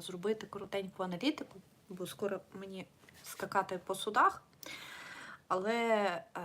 зробити коротеньку аналітику, бо скоро мені скакати по судах. Але е,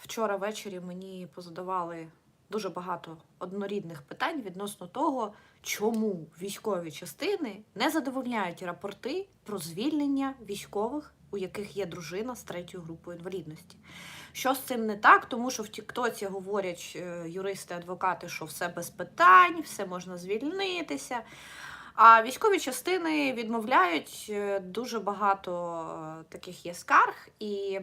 вчора ввечері мені позадавали дуже багато однорідних питань відносно того, чому військові частини не задовольняють рапорти про звільнення військових, у яких є дружина з третьою групою інвалідності. Що з цим не так, тому що в Тіктоці говорять е, юристи, адвокати, що все без питань, все можна звільнитися. А військові частини відмовляють е, дуже багато е, таких є скарг, і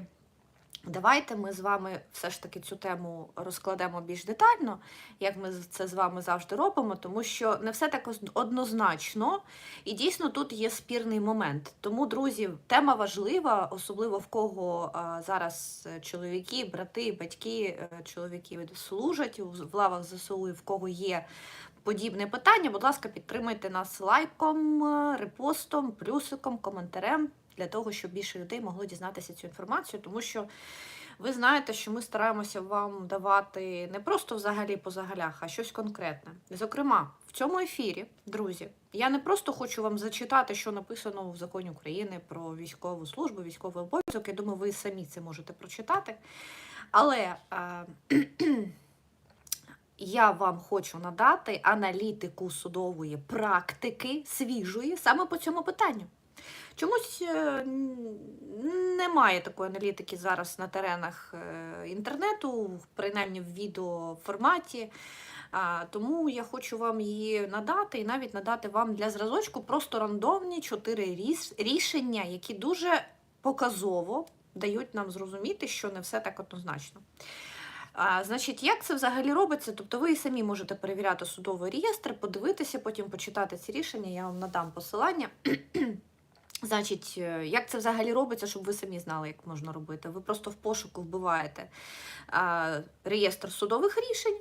давайте ми з вами все ж таки цю тему розкладемо більш детально, як ми це з вами завжди робимо, тому що не все так однозначно, і дійсно тут є спірний момент. Тому, друзі, тема важлива, особливо в кого зараз е, чоловіки, брати, батьки, е, чоловіки служать в лавах ЗСУ, і в кого є подібне питання, будь ласка, підтримайте нас лайком, е, репостом, плюсиком, коментарем для того, щоб більше людей могло дізнатися цю інформацію, тому що ви знаєте, що ми стараємося вам давати не просто взагалі по загалях, а щось конкретне. Зокрема, в цьому ефірі, друзі, я не просто хочу вам зачитати, що написано в законі України про військову службу, військовий обов'язок. Я думаю, ви самі це можете прочитати. Але е, я вам хочу надати аналітику судової практики свіжої саме по цьому питанню. Чомусь е, немає такої аналітики зараз на теренах е, інтернету, принаймні в відеоформаті. Тому я хочу вам її надати і навіть надати вам для зразочку просто рандомні чотири рішення, які дуже показово дають нам зрозуміти, що не все так однозначно. А, значить, як це взагалі робиться? Тобто ви і самі можете перевіряти судовий реєстр, подивитися, потім почитати ці рішення, я вам надам посилання. Значить, е, як це взагалі робиться, щоб ви самі знали, як можна робити? Ви просто в пошуку вбиваєте а, реєстр судових рішень,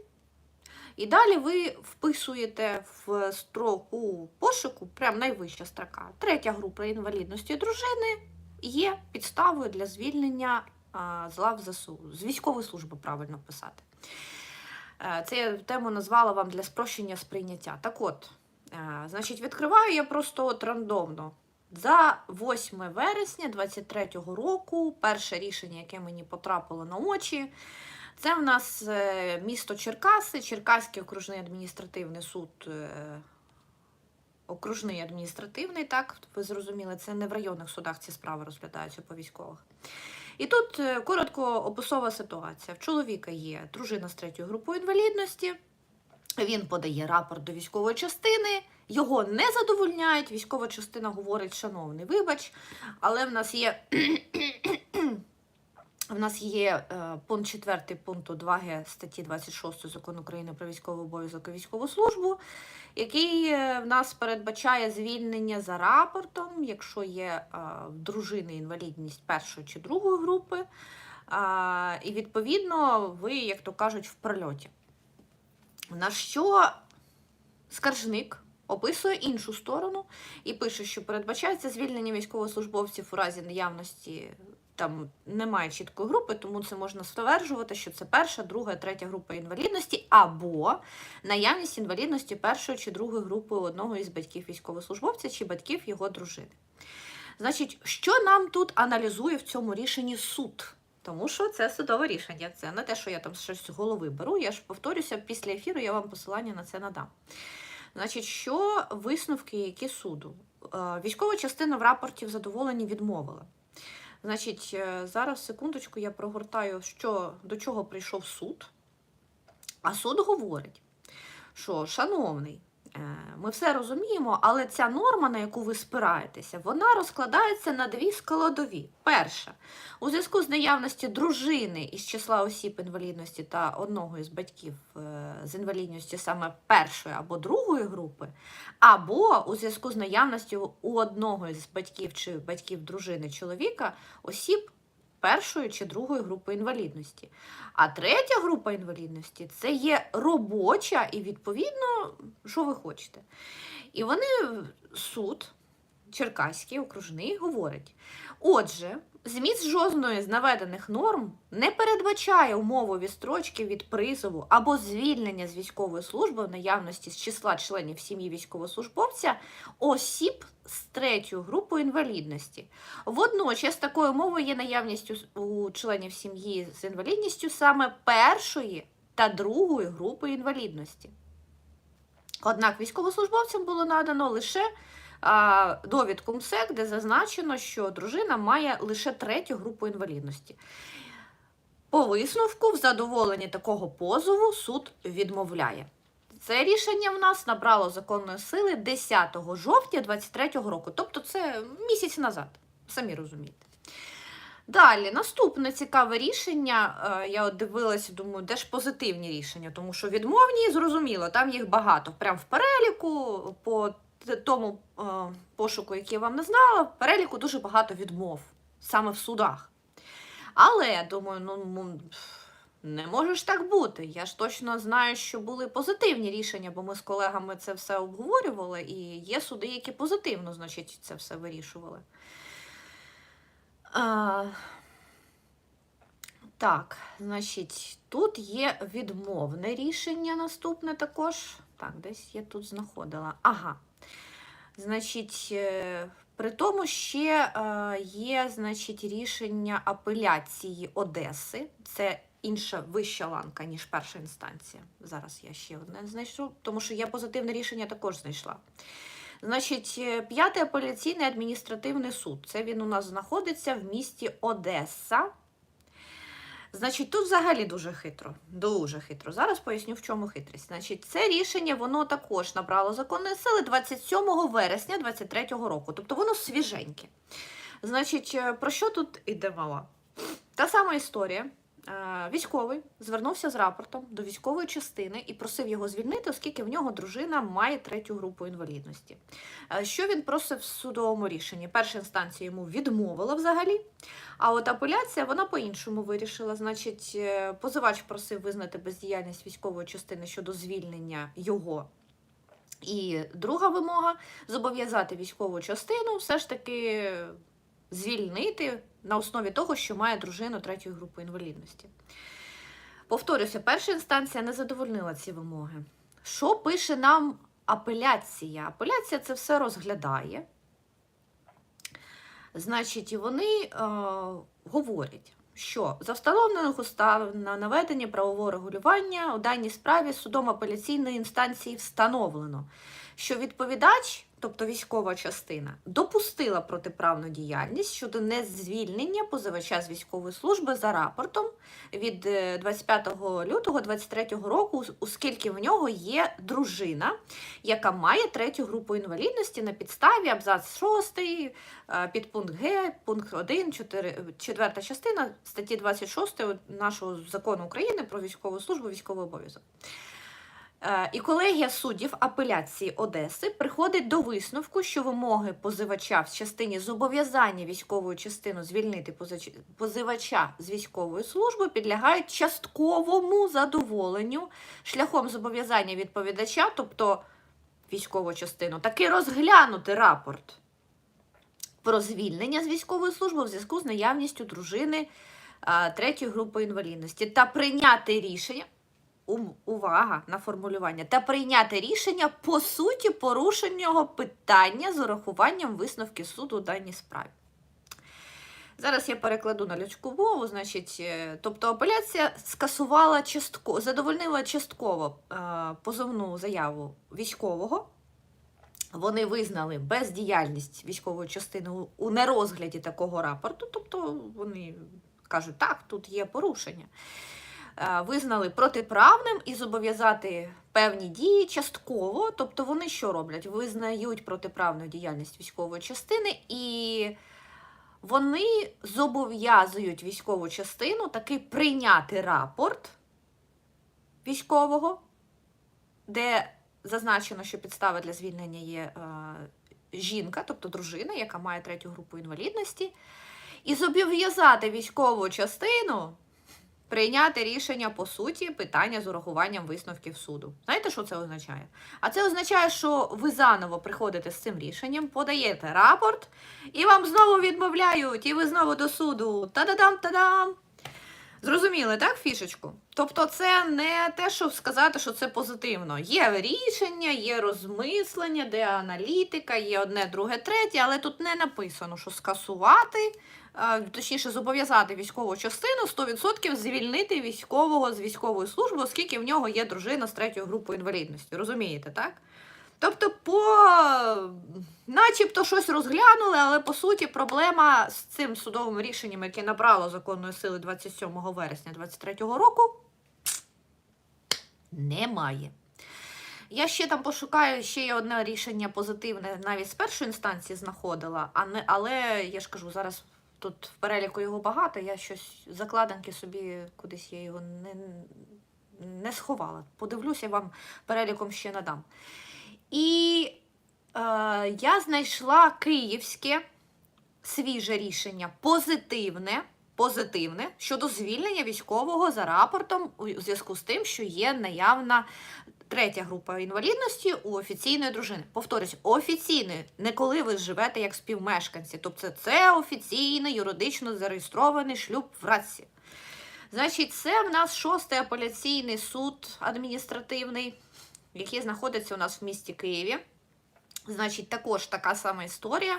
і далі ви вписуєте в строку пошуку, прям найвища строка. Третя група інвалідності дружини є підставою для звільнення а, з лав ЗСУ, з військової служби правильно писати. Е, Це я тему назвала вам для спрощення сприйняття. Так от, е, значить, відкриваю я просто от рандомно. За 8 вересня 23-го року перше рішення, яке мені потрапило на очі, це в нас е, місто Черкаси, Черкаський окружний адміністративний суд. е, Окружний адміністративний, так, ви зрозуміли, це не в районних судах ці справи розглядаються по військових. І тут е, коротко описова ситуація. В чоловіка є дружина з третьою групою інвалідності, він подає рапорт до військової частини, його не задовольняють. Військова частина говорить, шановний, вибач, але в нас є. В нас є е, пункт 4 пункту 2г статті 26 закону України про військовий обов'язок і військову службу, який е, в нас передбачає звільнення за рапортом, якщо є е, дружини інвалідність першої чи другої групи. А, і відповідно ви, як то кажуть, в прольоті. На що скаржник описує іншу сторону і пише, що передбачається звільнення військовослужбовців у разі наявності. Там немає чіткої групи, тому це можна стверджувати, що це перша, друга, третя група інвалідності, або наявність інвалідності першої чи другої групи одного із батьків військовослужбовця чи батьків його дружини. Значить, що нам тут аналізує в цьому рішенні суд? Тому що це судове рішення, це не те, що я там щось з голови беру. Я ж повторюся, після ефіру я вам посилання на це надам. Значить, що висновки, які суду? Е, Військова частина в рапорті в задоволенні відмовила. Значить, е, зараз секундочку я прогортаю, що, до чого прийшов суд. А суд говорить, що, шановний, ми все розуміємо, але ця норма, на яку ви спираєтеся, вона розкладається на дві складові. Перша, у зв'язку з наявності дружини із числа осіб інвалідності та одного із батьків е, з інвалідністю саме першої або другої групи, або у зв'язку з наявністю у одного із батьків чи батьків дружини чоловіка осіб першої чи другої групи інвалідності. А третя група інвалідності це є робоча і відповідно, що ви хочете. І вони суд Черкаський окружний говорить. Отже, зміст жодної з наведених норм не передбачає умову відстрочки від призову або звільнення з військової служби в наявності з числа членів сім'ї військовослужбовця осіб з третьою групою інвалідності. Водночас такою умовою є наявність у- членів сім'ї з інвалідністю саме першої та другої групи інвалідності. Однак військовослужбовцям було надано лише довідку МСЕК, де зазначено, що дружина має лише третю групу інвалідності. По висновку, в задоволенні такого позову суд відмовляє. Це рішення в нас набрало законної сили 10 жовтня 2023 року, тобто це місяць назад, самі розумієте. Далі, наступне цікаве рішення. е, Я от дивилася, думаю, де ж позитивні рішення, тому що відмовні, зрозуміло, там їх багато. Прям в переліку, по тому е, пошуку, який я вам не знала, переліку дуже багато відмов, саме в судах. Але я думаю, ну не може ж так бути. Я ж точно знаю, що були позитивні рішення, бо ми з колегами це все обговорювали, і є суди, які позитивно, значить, це все вирішували. А, так, значить, тут є відмовне рішення наступне також. Так, десь я тут знаходила. Ага. Значить, е, при тому ще е, є значить, рішення апеляції Одеси. Це інша вища ланка, ніж перша інстанція. Зараз я ще одне знайшов, тому що я позитивне рішення також знайшла. Значить, е, п'ятий апеляційний адміністративний суд. Це він у нас знаходиться в місті Одеса. Значить, тут взагалі дуже хитро. Дуже хитро. Зараз поясню, в чому хитрість. Значить, це рішення воно також набрало законної сили 27 вересня 2023 року. Тобто воно свіженьке. Значить, е, про що тут іде мова? Та сама історія. Е, Військовий звернувся з рапортом до військової частини і просив його звільнити, оскільки в нього дружина має третю групу інвалідності. Е, Що він просив в судовому рішенні? Перша інстанція йому відмовила взагалі, а от апеляція вона по-іншому вирішила. Значить, е, позивач просив визнати бездіяльність військової частини щодо звільнення його. І друга вимога зобов'язати військову частину все ж таки звільнити на основі того, що має дружину третьої групи інвалідності. Повторюся, перша інстанція не задовольнила ці вимоги. Що пише нам апеляція? Апеляція це все розглядає. Значить, вони е, говорять, що за встановлених устав на наведення правового регулювання у даній справі судом апеляційної інстанції встановлено, що відповідач, тобто військова частина, допустила протиправну діяльність щодо незвільнення позивача з військової служби за рапортом від е, 25 лютого 2023 року, оскільки в нього є дружина, яка має третю групу інвалідності на підставі абзац 6, е, підпункт Г, пункт 1, 4, четверта частина статті 26 нашого закону України про військову службу, військовий обов'язок. Е, І колегія суддів апеляції Одеси приходить до висновку, що вимоги позивача в частині зобов'язання військовою частину звільнити позивача з військової служби підлягають частковому задоволенню шляхом зобов'язання відповідача, тобто військову частину, таки розглянути рапорт про звільнення з військової служби в зв'язку з наявністю дружини третьої групи інвалідності та прийняти рішення. Увага на формулювання та прийняти рішення по суті порушеного питання з урахуванням висновки суду у даній справі. Зараз я перекладу на людську мову. Значить, е, тобто апеляція скасувала частково, задовольнила частково е, позовну заяву військового. Вони визнали бездіяльність військової частини у нерозгляді такого рапорту, тобто вони кажуть, так, тут є порушення. Е, Визнали протиправним і зобов'язати певні дії частково. Тобто вони що роблять? Визнають протиправну діяльність військової частини і вони зобов'язують військову частину таки прийняти рапорт військового, де зазначено, що підстава для звільнення є е, жінка, тобто дружина, яка має третю групу інвалідності, і зобов'язати військову частину прийняти рішення по суті питання з урахуванням висновків суду. Знаєте, що це означає? А це означає, що ви заново приходите з цим рішенням, подаєте рапорт, і вам знову відмовляють, і ви знову до суду. Та-да-дам, та-дам! Зрозуміли, так, фішечку? Тобто, це не те, щоб сказати, що це позитивно. Є рішення, є розмислення, де аналітика, є одне, друге, третє, але тут не написано, що скасувати, точніше, зобов'язати військову частину 100% звільнити військового з військової служби, оскільки в нього є дружина з третьою групою інвалідності. Розумієте, так? Тобто, по начебто щось розглянули, але по суті проблема з цим судовим рішенням, яке набрало законної сили 27 вересня 2023 року, немає. Я ще там пошукаю ще одне рішення позитивне, навіть з першої інстанції знаходила, але я ж кажу, зараз тут в переліку його багато, я щось закладинки собі кудись я його не, не сховала. Подивлюся, вам переліком ще надам. І е, я знайшла київське свіже рішення, позитивне, позитивне щодо звільнення військового за рапортом у зв'язку з тим, що є наявна третя група інвалідності у офіційної дружини. Повторюсь, офіційної, не коли ви живете як співмешканці. Тобто це офіційний юридично зареєстрований шлюб в Радсі. Значить, це в нас шостий апеляційний суд адміністративний, який знаходиться у нас в місті Києві. Значить, також така сама історія.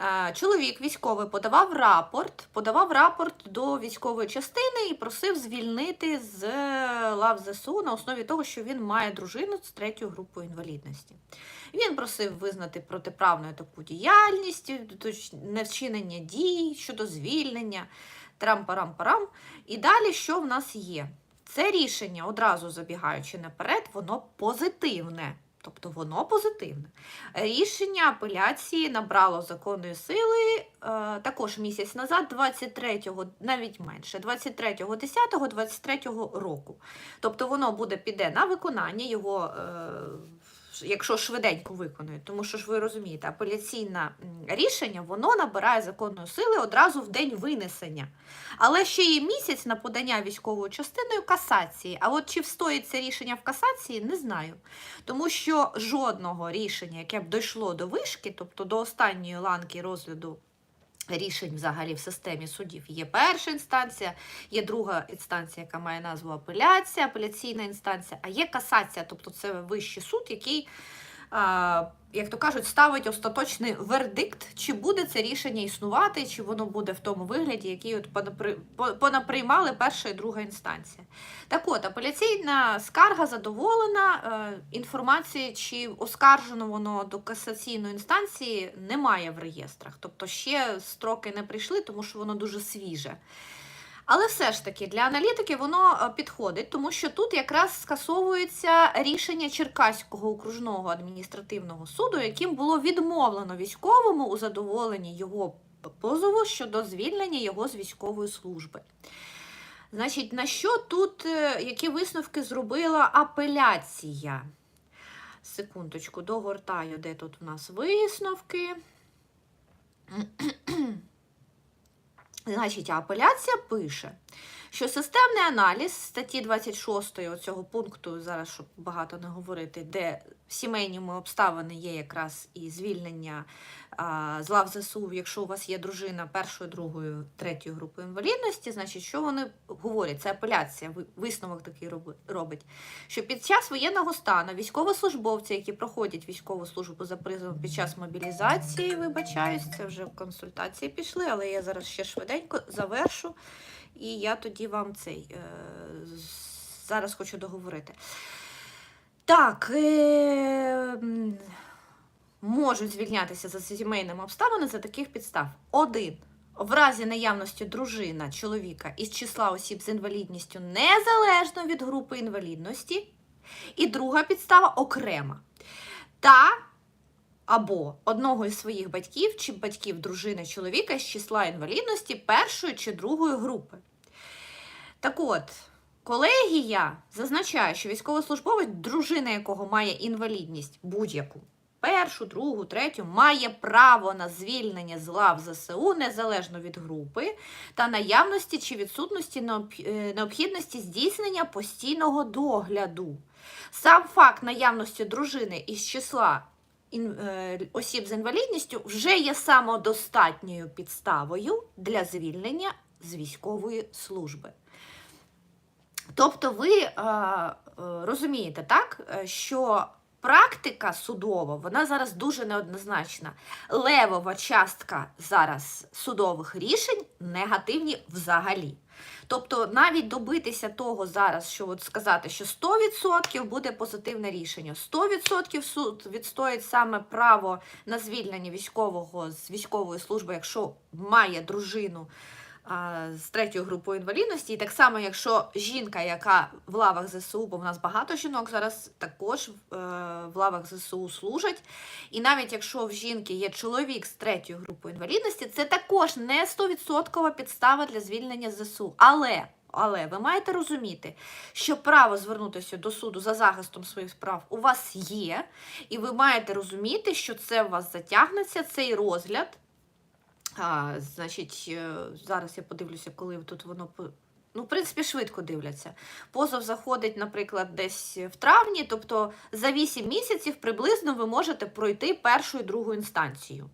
Е, Чоловік військовий подавав рапорт, подавав рапорт до військової частини і просив звільнити з лав ЗСУ на основі того, що він має дружину з третьою групою інвалідності. Він просив визнати протиправною таку діяльність, невчинення дій щодо звільнення, трам-парам-парам. І далі що в нас є? Це рішення, одразу забігаючи наперед, воно позитивне. Тобто воно позитивне. Рішення апеляції набрало законної сили е, також місяць назад, 23-го, навіть менше, 23.10.23 року. Тобто воно буде піде на виконання його, е, якщо швиденько виконують. Тому що ж ви розумієте, апеляційне рішення воно набирає законної сили одразу в день винесення. Але ще є місяць на подання військовою частиною касації. А от чи встоїться рішення в касації, не знаю. Тому що жодного рішення, яке б дійшло до вишки, тобто до останньої ланки розгляду рішень взагалі в системі судів, є перша інстанція, є друга інстанція, яка має назву апеляція, апеляційна інстанція, а є касація, тобто це вищий суд, який. Як то кажуть, ставить остаточний вердикт, чи буде це рішення існувати, чи воно буде в тому вигляді, який от понапри- понаприймали перша і друга інстанція. Так от, апеляційна скарга задоволена. Е, інформації, чи оскаржено воно до касаційної інстанції, немає в реєстрах. Тобто ще строки не прийшли, тому що воно дуже свіже. Але все ж таки для аналітики воно е, підходить, тому що тут якраз скасовується рішення Черкаського окружного адміністративного суду, яким було відмовлено військовому у задоволенні його позову щодо звільнення його з військової служби. Значить, на що тут, е, які висновки зробила апеляція? Секундочку, догортаю, де тут у нас висновки. Значить, апеляція пише, що системний аналіз статті 26 цього пункту, зараз щоб багато не говорити, де сімейніми обставини є якраз і звільнення а, з лав ЗСУ, якщо у вас є дружина першої, другої, третьої групи інвалідності, значить, що вони говорять? Це апеляція, висновок такий робить. Що під час воєнного стану військовослужбовці, які проходять військову службу за призовом під час мобілізації, вибачаюсь, це вже консультації пішли, але я зараз ще швиденько завершу, і я тоді вам цей е, зараз хочу договорити. Так, е, можуть звільнятися за сімейними обставинами за таких підстав. Один. В разі наявності дружина чоловіка із числа осіб з інвалідністю незалежно від групи інвалідності. І друга підстава окрема. Та або одного із своїх батьків чи батьків дружини чоловіка з числа інвалідності першої чи другої групи. Так от, колегія зазначає, що військовослужбовець, дружина якого має інвалідність будь-яку, першу, другу, третю, має право на звільнення з лав ЗСУ незалежно від групи та наявності чи відсутності е, необхідності здійснення постійного догляду. Сам факт наявності дружини із числа осіб з інвалідністю вже є самодостатньою підставою для звільнення з військової служби. Тобто ви е, е, розумієте, так, е, що практика судова, вона зараз дуже неоднозначна. Левова частка зараз судових рішень негативні взагалі. Тобто навіть добитися того зараз, що от сказати, що 100% буде позитивне рішення, 100% суд відстоїть саме право на звільнення військового з військової служби, якщо має дружину з третьою групою інвалідності. І так само, якщо жінка, яка в лавах ЗСУ, бо в нас багато жінок зараз також е, в лавах ЗСУ служать. І навіть якщо в жінки є чоловік з третьою групою інвалідності, це також не 100% підстава для звільнення з ЗСУ. Але. Але ви маєте розуміти, що право звернутися до суду за захистом своїх прав у вас є, і ви маєте розуміти, що це у вас затягнеться, цей розгляд а, значить, е, зараз я подивлюся, коли тут воно Ну, в принципі, швидко дивляться. Позов заходить, наприклад, десь в травні, тобто за 8 місяців приблизно ви можете пройти першу і другу інстанцію.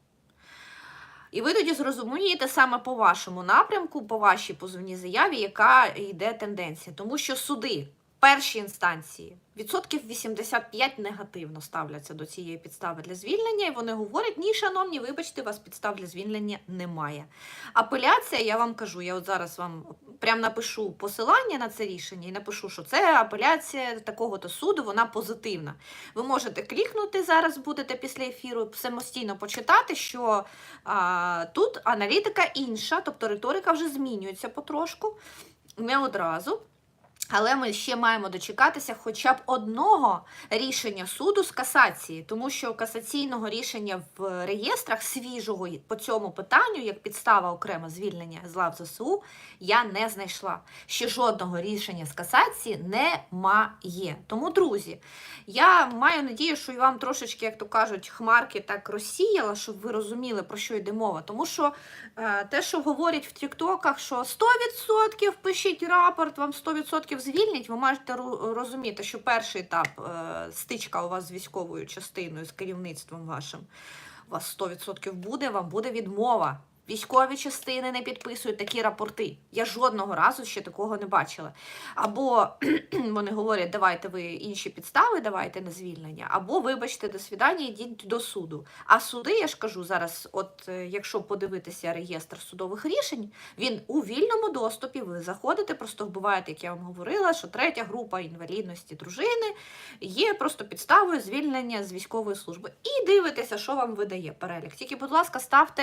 І ви тоді зрозумієте саме по вашому напрямку, по вашій позовній заяві, яка йде тенденція. Тому що суди першій інстанції відсотків 85 негативно ставляться до цієї підстави для звільнення, і вони говорять: ні, шановні, вибачте, у вас підстав для звільнення немає. Апеляція, я вам кажу, я от зараз вам прям напишу посилання на це рішення і напишу, що це апеляція такого-то суду, вона позитивна. Ви можете клікнути зараз, будете після ефіру самостійно почитати, що а, тут аналітика інша, тобто риторика вже змінюється потрошку, не одразу. Але ми ще маємо дочекатися хоча б одного рішення суду з касації, тому що касаційного рішення в реєстрах свіжого по цьому питанню, як підстава окремо звільнення з лав ЗСУ, я не знайшла. Ще жодного рішення з касації немає. Тому, друзі, я маю надію, що і вам трошечки, як то кажуть, хмарки так розсіяла, щоб ви розуміли, про що йде мова. Тому що е, те, що говорять в Тіктоках, що 100% пишіть рапорт, вам 100% звільнять, ви маєте розуміти, що перший етап е, стичка у вас з військовою частиною, з керівництвом вашим, у вас 100% буде, вам буде відмова. Військові частини не підписують такі рапорти. Я жодного разу ще такого не бачила. Або вони говорять, давайте ви інші підстави, давайте на звільнення, або вибачте, до свідання, йдіть до суду. А суди, я ж кажу зараз, от е, якщо подивитися реєстр судових рішень, він у вільному доступі. Ви заходите, просто вбиваєте, як я вам говорила, що третя група інвалідності дружини є просто підставою звільнення з військової служби. І дивитеся, що вам видає перелік. Тільки, будь ласка, ставте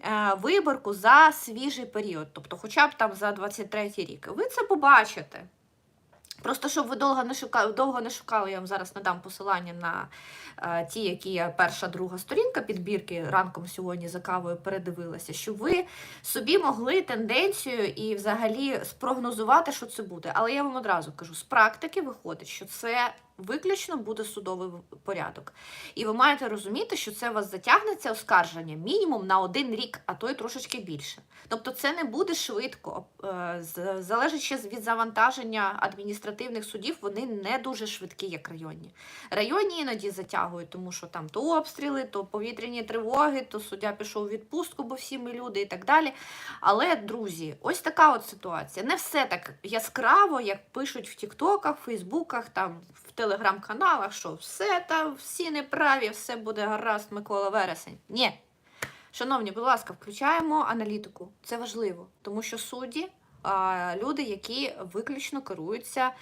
е, виборку за свіжий період, тобто хоча б там за 23 рік. Ви це побачите. Просто щоб ви довго не шукали, довго не шукали, я вам зараз надам посилання на е, ті, які я перша, друга сторінка підбірки ранком сьогодні за кавою передивилася, щоб ви собі могли тенденцію і взагалі спрогнозувати, що це буде. Але я вам одразу кажу, з практики виходить, що це виключно буде судовий порядок. І ви маєте розуміти, що це у вас затягнеться оскарження мінімум на один рік, а то й трошечки більше. Тобто це не буде швидко. Е, Залежить ще від завантаження адміністративних судів, вони не дуже швидкі, як районні. Районні іноді затягують, тому що там то обстріли, то повітряні тривоги, то суддя пішов у відпустку, бо всі ми люди і так далі. Але, друзі, ось така от ситуація. Не все так яскраво, як пишуть в Тіктоках, Фейсбуках, там в телеграм-каналах, що все там, всі неправі, все буде гаразд, Микола Вересень. Ні. Шановні, будь ласка, включаємо аналітику. Це важливо, тому що судді люди, які виключно керуються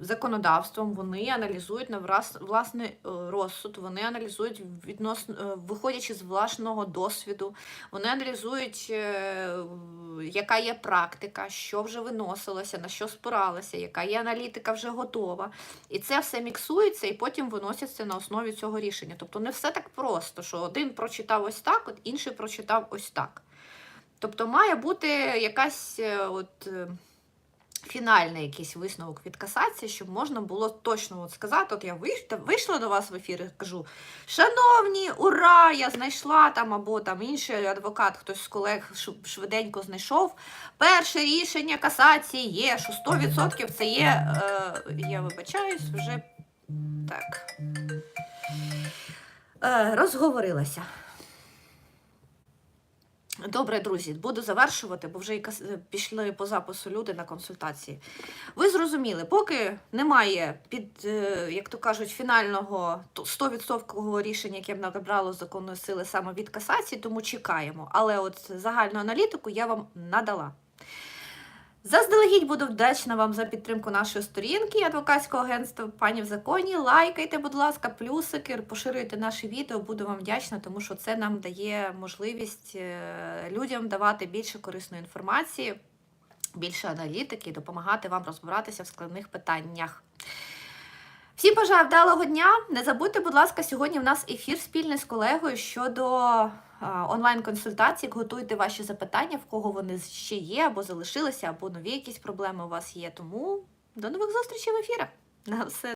законодавством, вони аналізують на власний е, розсуд, вони аналізують відносно, е, виходячи з власного досвіду, вони аналізують, е, яка є практика, що вже виносилося, на що спиралося, яка є аналітика вже готова. І це все міксується і потім виноситься на основі цього рішення. Тобто не все так просто, що один прочитав ось так, от інший прочитав ось так. Тобто має бути якась е, от. е, фінальний якийсь висновок від касації, щоб можна було точно от сказати, от я вийшла, до вас в ефір і кажу, шановні, ура! Я знайшла там, або там інший адвокат, хтось з колег швиденько знайшов. Перше рішення касації є, що 100% це є. Е, я вибачаюсь, вже так. Е, розговорилася. Добре, друзі, буду завершувати, бо вже і пішли по запису люди на консультації. Ви зрозуміли, поки немає під, е, як то кажуть, фінального то- 100% рішення, яке б набрало законної сили саме від касації, тому чекаємо. Але от загальну аналітику я вам надала. Заздалегідь буду вдячна вам за підтримку нашої сторінки адвокатського агентства пані в законі. Лайкайте, будь ласка, плюсики, поширюйте наше відео. Буду вам вдячна, тому що це нам дає можливість е, людям давати більше корисної інформації, більше аналітики допомагати вам розбиратися в складних питаннях. Всім бажаю вдалого дня. Не забудьте, будь ласка, сьогодні в нас ефір спільний з колегою щодо онлайн-консультацій. Готуйте ваші запитання, в кого вони ще є, або залишилися, або нові якісь проблеми у вас є. Тому до нових зустрічей в ефірах. На все